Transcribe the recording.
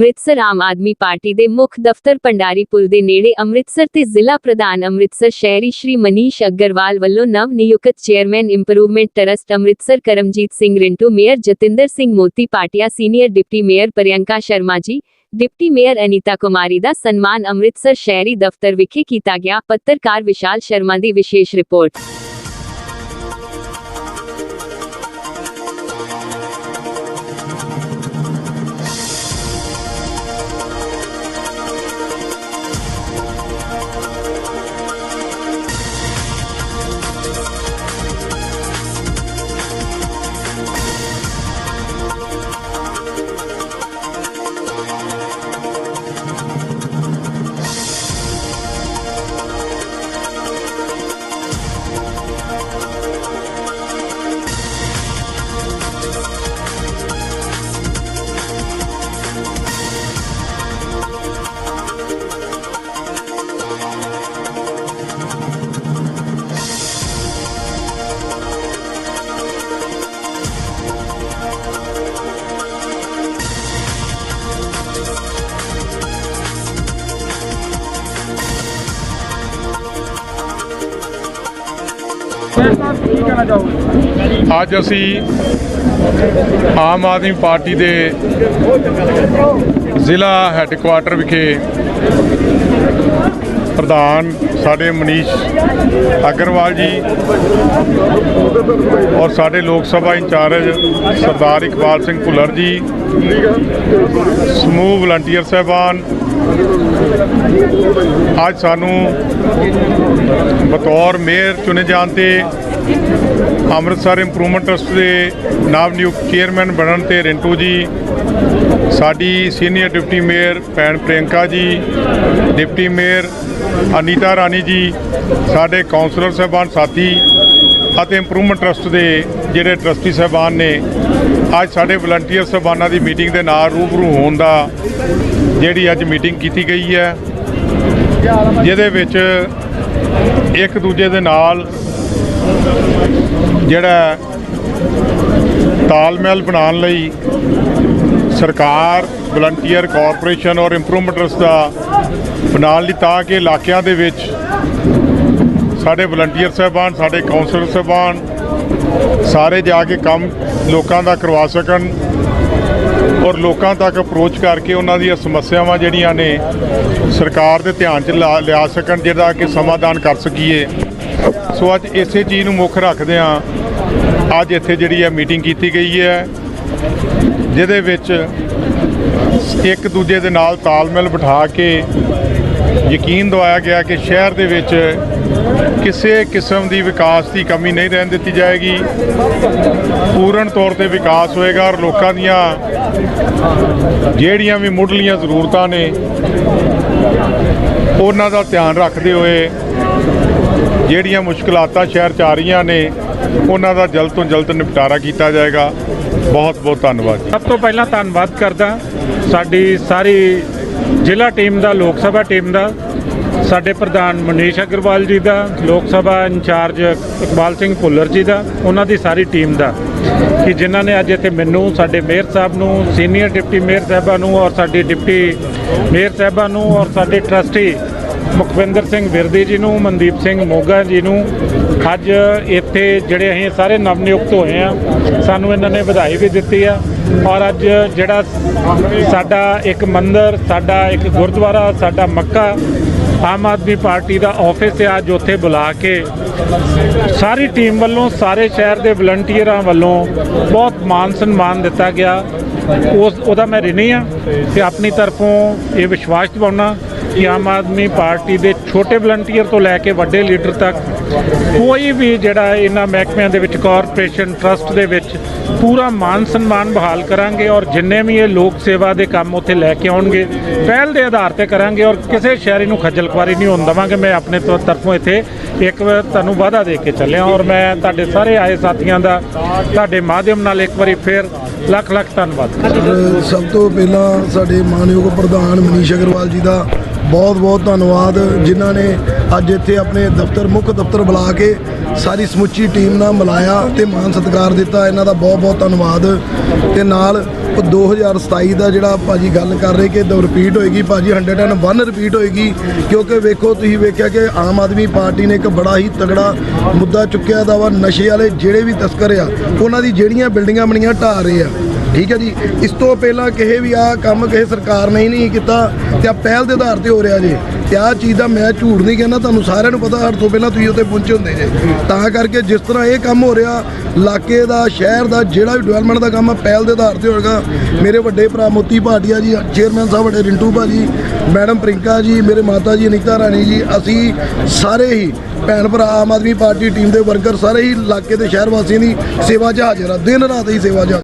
ਅੰਮ੍ਰਿਤਸਰ ਆਮ Aadmi party ਦੇ ਮੁੱਖ ਦਫ਼ਤਰ ਪੰਡਾਰੀ ਪੁਲ ਦੇ ਨੇੜੇ ਅੰਮ੍ਰਿਤਸਰ ਤੇ ਜ਼ਿਲ੍ਹਾ ਪ੍ਰਧਾਨ ਅੰਮ੍ਰਿਤਸਰ ਸ਼ਹਿਰੀ ਸ਼੍ਰੀ ਮਨੀਸ਼ ਅਗਰਵਾਲ ਵੱਲੋਂ ਨਵ ਨਿਯੁਕਤ chairman improvement trust Amritsar Karamjit Singh Rintu, mayor Jatinder Singh Moti ਪਾਟਿਆ, senior deputy mayor Priyanka Sharma ji, deputy mayor Anita Kumari ਦਾ ਸਨਮਾਨ ਅੰਮ੍ਰਿਤਸਰ ਸ਼ਹਿਰੀ ਦਫ਼ਤਰ ਵਿਖੇ ਕੀਤਾ ਗਿਆ। ਪੱਤਰਕਾਰ ਵਿਸ਼ਾਲ ਸ਼ਰਮਾ ਦੀ ਵਿਸ਼ੇਸ਼ ਰਿਪੋਰਟ। ਅੱਜ ਅਸੀਂ ਆਮ ਆਦਮੀ ਪਾਰਟੀ ਦੇ ਜ਼ਿਲ੍ਹਾ ਹੈੱਡਕੁਆਟਰ ਵਿਖੇ ਪ੍ਰਧਾਨ ਸਾਡੇ ਮਨੀਸ਼ ਅਗਰਵਾਲ ਜੀ ਔਰ ਸਾਡੇ ਲੋਕ ਸਭਾ ਇੰਚਾਰਜ ਸਰਦਾਰ ਇਕਬਾਲ ਸਿੰਘ ਭੁੱਲਰ ਜੀ, ਸਮੂਹ ਵਲੰਟੀਅਰ ਸਹਿਬਾਨ ਅੱਜ ਸਾਨੂੰ ਬਤੌਰ ਮੇਅਰ ਚੁਣੇ ਜਾਣ ਤੇ ਅੰਮ੍ਰਿਤਸਰ ਇੰਪਰੂਵਮੈਂਟ ਟਰਸਟ ਦੇ ਨਵ ਨਿਯੁਕਤ ਚੇਅਰਮੈਨ ਬਣਨ ਤੇ ਰਿੰਟੂ ਜੀ, ਸਾਡੀ ਸੀਨੀਅਰ ਡਿਪਟੀ ਮੇਅਰ ਭੈਣ ਪ੍ਰਿਯੰਕਾ ਜੀ ਡਿਪਟੀ ਮੇਅਰ ਅਨੀਤਾ ਰਾਣੀ ਜੀ, ਸਾਡੇ ਕਾਉਂਸਲਰ ਸਾਹਿਬਾਨ ਸਾਥੀ ਅਤੇ ਇੰਪਰੂਵਮੈਂਟ ਟਰਸਟ ਦੇ ਜਿਹੜੇ ਟਰਸਟੀ ਸਾਹਿਬਾਨ ਨੇ ਅੱਜ ਸਾਡੇ ਵਲੰਟੀਅਰ ਸਾਹਿਬਾਨਾਂ ਦੀ ਮੀਟਿੰਗ ਦੇ ਨਾਲ ਰੂਬਰੂ ਹੋਣ ਦਾ ਜਿਹੜੀ ਅੱਜ ਮੀਟਿੰਗ ਕੀਤੀ ਗਈ ਹੈ, ਜਿਹਦੇ ਵਿੱਚ ਇੱਕ ਦੂਜੇ ਦੇ ਨਾਲ ਜਿਹੜਾ ਤਾਲਮੇਲ ਬਣਾਉਣ ਲਈ ਸਰਕਾਰ, ਵਲੰਟੀਅਰ ਕਾਰਪੋਰੇਸ਼ਨ ਔਰ ਇੰਪਰੂਵਮੈਂਟ ਦਾ ਬਣਾਉਣ ਲਈ ਤਾਂ ਕਿ ਇਲਾਕਿਆਂ ਦੇ ਵਿੱਚ ਸਾਡੇ ਵਲੰਟੀਅਰ ਸਾਹਿਬਾਨ, ਸਾਡੇ ਕਾਉਂਸਲਰ ਸਾਹਿਬਾਨ ਸਾਰੇ ਜਾ ਕੇ ਕੰਮ ਲੋਕਾਂ ਦਾ ਕਰਵਾ ਸਕਣ ਔਰ ਲੋਕਾਂ ਤੱਕ ਅਪਰੋਚ ਕਰਕੇ ਉਹਨਾਂ ਦੀਆਂ ਸਮੱਸਿਆਵਾਂ ਜਿਹੜੀਆਂ ਨੇ ਸਰਕਾਰ ਦੇ ਧਿਆਨ 'ਚ ਲਾ- ਲਿਆ ਸਕਣ, ਜਿਹਦਾ ਕਿ ਸਮਾਧਾਨ ਕਰ ਸਕੀਏ। ਸੋ ਅੱਜ ਇਸੇ ਚੀਜ਼ ਨੂੰ ਮੁੱਖ ਰੱਖਦੇ ਹਾਂ। ਅੱਜ ਇੱਥੇ ਜਿਹੜੀ ਹੈ ਮੀਟਿੰਗ ਕੀਤੀ ਗਈ ਹੈ, ਜਿਹਦੇ ਵਿੱਚ ਇੱਕ ਦੂਜੇ ਦੇ ਨਾਲ ਤਾਲਮੇਲ ਬਿਠਾ ਕੇ ਯਕੀਨ ਦਿਵਾਇਆ ਗਿਆ ਕਿ ਸ਼ਹਿਰ ਦੇ ਵਿੱਚ ਕਿਸੇ ਕਿਸਮ ਦੀ ਵਿਕਾਸ ਦੀ ਕਮੀ ਨਹੀਂ ਰਹਿਣ ਦਿੱਤੀ ਜਾਏਗੀ। ਪੂਰਨ ਤੌਰ ਤੇ ਵਿਕਾਸ ਹੋਏਗਾ ਔਰ ਲੋਕਾਂ ਦੀਆਂ ਜਿਹੜੀਆਂ ਵੀ ਮੁੱਢਲੀਆਂ ਜ਼ਰੂਰਤਾਂ ਨੇ, ਉਹਨਾਂ ਦਾ ਧਿਆਨ ਰੱਖਦੇ ਹੋਏ ਜਿਹੜੀਆਂ ਮੁਸ਼ਕਲਾਤਾਂ ਸ਼ਹਿਰ 'ਚ ਆ ਰਹੀਆਂ ਨੇ, ਉਹਨਾਂ ਦਾ ਜਲਦ ਤੋਂ ਜਲਦ ਨਿਪਟਾਰਾ ਕੀਤਾ ਜਾਏਗਾ। ਬਹੁਤ ਬਹੁਤ ਧੰਨਵਾਦ ਸਭ ਤੋਂ ਪਹਿਲਾਂ ਧੰਨਵਾਦ ਕਰਦਾ ਸਾਡੀ ਸਾਰੀ ਜ਼ਿਲ੍ਹਾ ਟੀਮ ਦਾ, ਲੋਕ ਸਭਾ ਟੀਮ ਦਾ, ਸਾਡੇ ਪ੍ਰਧਾਨ ਮਨੀਸ਼ ਅਗਰਵਾਲ ਜੀ ਦਾ, ਲੋਕ ਸਭਾ ਇੰਚਾਰਜ ਇਕਬਾਲ ਸਿੰਘ ਭੁੱਲਰ ਜੀ ਦਾ, ਉਹਨਾਂ ਦੀ ਸਾਰੀ ਟੀਮ ਦਾ। ਕਿ ਜਿਨ੍ਹਾਂ ਨੇ ਅੱਜ ਇੱਥੇ ਮੈਨੂੰ, ਸਾਡੇ ਮੇਅਰ ਸਾਹਿਬ ਨੂੰ, ਸੀਨੀਅਰ ਡਿਪਟੀ ਮੇਅਰ ਸਾਹਿਬਾਂ ਨੂੰ ਔਰ ਸਾਡੀ ਡਿਪਟੀ ਮੇਅਰ ਸਾਹਿਬਾਂ ਨੂੰ ਔਰ ਸਾਡੇ ਟਰਸਟੀ ਮੁਖਵਿੰਦਰ ਸਿੰਘ ਵਿਰਦੀ ਜੀ ਨੂੰ, ਮਨਦੀਪ ਸਿੰਘ ਮੋਗਾ ਜੀ ਨੂੰ ਅੱਜ ਇੱਥੇ ਜਿਹੜੇ ਅਸੀਂ ਸਾਰੇ ਨਵ ਨਿਯੁਕਤ ਹੋਏ ਆ, ਸਾਨੂੰ ਇਹਨਾਂ ਨੇ ਵਧਾਈ ਵੀ ਦਿੱਤੀ ਆ ਔਰ ਅੱਜ ਜਿਹੜਾ ਸਾਡਾ ਇੱਕ ਮੰਦਰ, ਸਾਡਾ ਇੱਕ ਗੁਰਦੁਆਰਾ, ਸਾਡਾ ਮੱਕਾ ਆਮ ਆਦਮੀ ਪਾਰਟੀ ਦਾ ਆਫਿਸ ਹੈ ਅੱਜ ਉੱਥੇ ਬੁਲਾ ਕੇ ਸਾਰੀ ਟੀਮ ਵੱਲੋਂ, ਸਾਰੇ ਸ਼ਹਿਰ ਦੇ ਵਲੰਟੀਅਰਾਂ ਵੱਲੋਂ ਬਹੁਤ ਮਾਨ ਸਨਮਾਨ ਦਿੱਤਾ ਗਿਆ। ਉਸ ਉਹਦਾ ਮੈਂ ਰਿਣੀ ਆ ਤੇ ਆਪਣੀ ਤਰਫੋਂ ਇਹ ਵਿਸ਼ਵਾਸ ਦਿਵਾਉਣਾ ਕਿ ਆਮ ਆਦਮੀ ਪਾਰਟੀ ਦੇ ਛੋਟੇ ਵਲੰਟੀਅਰ ਤੋਂ ਲੈ ਕੇ ਵੱਡੇ ਲੀਡਰ ਤੱਕ ਕੋਈ ਵੀ ਜਿਹੜਾ ਇਹਨਾਂ ਮਹਿਕਮਿਆਂ ਦੇ ਵਿੱਚ ਕਾਰਪੋਰੇਸ਼ਨ ਟਰਸਟ ਦੇ ਵਿੱਚ ਪੂਰਾ ਮਾਨ ਸਨਮਾਨ ਬਹਾਲ ਕਰਾਂਗੇ ਔਰ ਜਿੰਨੇ ਵੀ ਇਹ ਲੋਕ ਸੇਵਾ ਦੇ ਕੰਮ ਉੱਥੇ ਲੈ ਕੇ ਆਉਣਗੇ, ਪਹਿਲ ਦੇ ਆਧਾਰ ਤੇ ਕਰਾਂਗੇ ਔਰ ਕਿਸੇ ਸ਼ਹਿਰੀ ਨੂੰ ਖੱਜਲ ਖੁਆਰੀ ਨਹੀਂ ਹੋਣ ਦੇਵਾਂਗੇ। ਮੈਂ ਆਪਣੇ ਤੋਂ ਤਰਫੋਂ ਇੱਥੇ ਇੱਕ ਵਾਰ ਤੁਹਾਨੂੰ ਵਾਅਦਾ ਦੇ ਕੇ ਚੱਲਿਆ ਔਰ ਮੈਂ ਤੁਹਾਡੇ ਸਾਰੇ ਆਏ ਸਾਥੀਆਂ ਦਾ ਤੁਹਾਡੇ ਮਾਧਿਅਮ ਨਾਲ ਇੱਕ ਵਾਰੀ ਫੇਰ ਲੱਖ ਲੱਖ ਧੰਨਵਾਦ ਸਭ ਤੋਂ ਪਹਿਲਾਂ ਸਾਡੇ ਮਾਨਯੋਗ ਪ੍ਰਧਾਨ ਮਨੀਸ਼ ਅਗਰਵਾਲ ਜੀ ਦਾ ਬਹੁਤ ਬਹੁਤ ਧੰਨਵਾਦ ਜਿਨ੍ਹਾਂ ਨੇ ਅੱਜ ਇੱਥੇ ਆਪਣੇ ਦਫ਼ਤਰ, ਮੁੱਖ ਦਫ਼ਤਰ ਬੁਲਾ ਕੇ ਸਾਰੀ ਸਮੁੱਚੀ ਟੀਮ ਨਾਲ ਮਿਲਾਇਆ ਤੇ ਮਾਨ ਸਤਿਕਾਰ ਦਿੱਤਾ। ਇਹਨਾਂ ਦਾ ਬਹੁਤ ਬਹੁਤ ਧੰਨਵਾਦ। ਤੇ ਨਾਲ ਉਹ 2027 ਦਾ ਜਿਹੜਾ ਭਾਜੀ ਗੱਲ ਕਰ ਰਹੇ ਕਿ ਦੋ ਰਿਪੀਟ ਹੋਏਗੀ, ਭਾਜੀ 101 ਰਿਪੀਟ ਹੋਏਗੀ, ਕਿਉਂਕਿ ਵੇਖੋ ਤੁਸੀਂ ਵੇਖਿਆ ਕਿ ਆਮ ਆਦਮੀ ਪਾਰਟੀ ਨੇ ਇੱਕ ਬੜਾ ਹੀ ਤਗੜਾ ਮੁੱਦਾ ਚੁੱਕਿਆ ਦਾ ਵਾ। ਨਸ਼ੇ ਵਾਲੇ ਜਿਹੜੇ ਵੀ ਤਸਕਰ ਆ, ਉਹਨਾਂ ਦੀ ਜਿਹੜੀਆਂ ਬਿਲਡਿੰਗਾਂ ਬਣੀਆਂ ਢਾਹ ਰਹੇ ਆ। ਠੀਕ ਹੈ ਜੀ। ਇਸ ਤੋਂ ਪਹਿਲਾਂ ਕਿਸੇ ਵੀ ਆ ਕੰਮ ਕਿਸੇ ਸਰਕਾਰ ਨੇ ਹੀ ਨਹੀਂ ਕੀਤਾ ਤੇ ਆ ਪਹਿਲ ਦੇ ਆਧਾਰ ਤੇ ਹੋ ਰਿਹਾ ਜੀ। ਤੇ ਆਹ ਚੀਜ਼ ਦਾ ਮੈਂ ਝੂਠ ਨਹੀਂ ਕਹਿੰਦਾ, ਤੁਹਾਨੂੰ ਸਾਰਿਆਂ ਨੂੰ ਪਤਾ, ਹਰ ਤੋਂ ਪਹਿਲਾਂ ਤੁਸੀਂ ਉੱਥੇ ਪਹੁੰਚੇ ਹੁੰਦੇ ਜੇ। ਤਾਂ ਕਰਕੇ ਜਿਸ ਤਰ੍ਹਾਂ ਇਹ ਕੰਮ ਹੋ ਰਿਹਾ, ਇਲਾਕੇ ਦਾ, ਸ਼ਹਿਰ ਦਾ, ਜਿਹੜਾ ਵੀ ਡਿਵੈਲਪਮੈਂਟ ਦਾ ਕੰਮ ਆ, ਪਹਿਲ ਦੇ ਆਧਾਰ ਤੇ ਹੋਏਗਾ। ਮੇਰੇ ਵੱਡੇ ਭਰਾ ਮੋਤੀ ਭਾਟੀਆ ਜੀ ਚੇਅਰਮੈਨ ਸਾਹਿਬ, ਵੱਡੇ ਰਿੰਟੂ ਭਾਜੀ, ਮੈਡਮ ਪ੍ਰਿੰਕਾ ਜੀ, ਮੇਰੇ ਮਾਤਾ ਜੀ ਅਨੀਤਾ ਰਾਣੀ ਜੀ, ਅਸੀਂ ਸਾਰੇ ਹੀ ਭੈਣ ਭਰਾ, ਆਮ ਆਦਮੀ ਪਾਰਟੀ ਟੀਮ ਦੇ ਵਰਕਰ ਸਾਰੇ ਹੀ ਇਲਾਕੇ ਦੇ ਸ਼ਹਿਰ ਵਾਸੀਆਂ ਦੀ ਸੇਵਾ 'ਚ ਹਾਜ਼ਰ ਆ। ਦਿਨ ਰਾਤ ਹੀ ਸੇਵਾ 'ਚ ਹਾਜ਼ਰ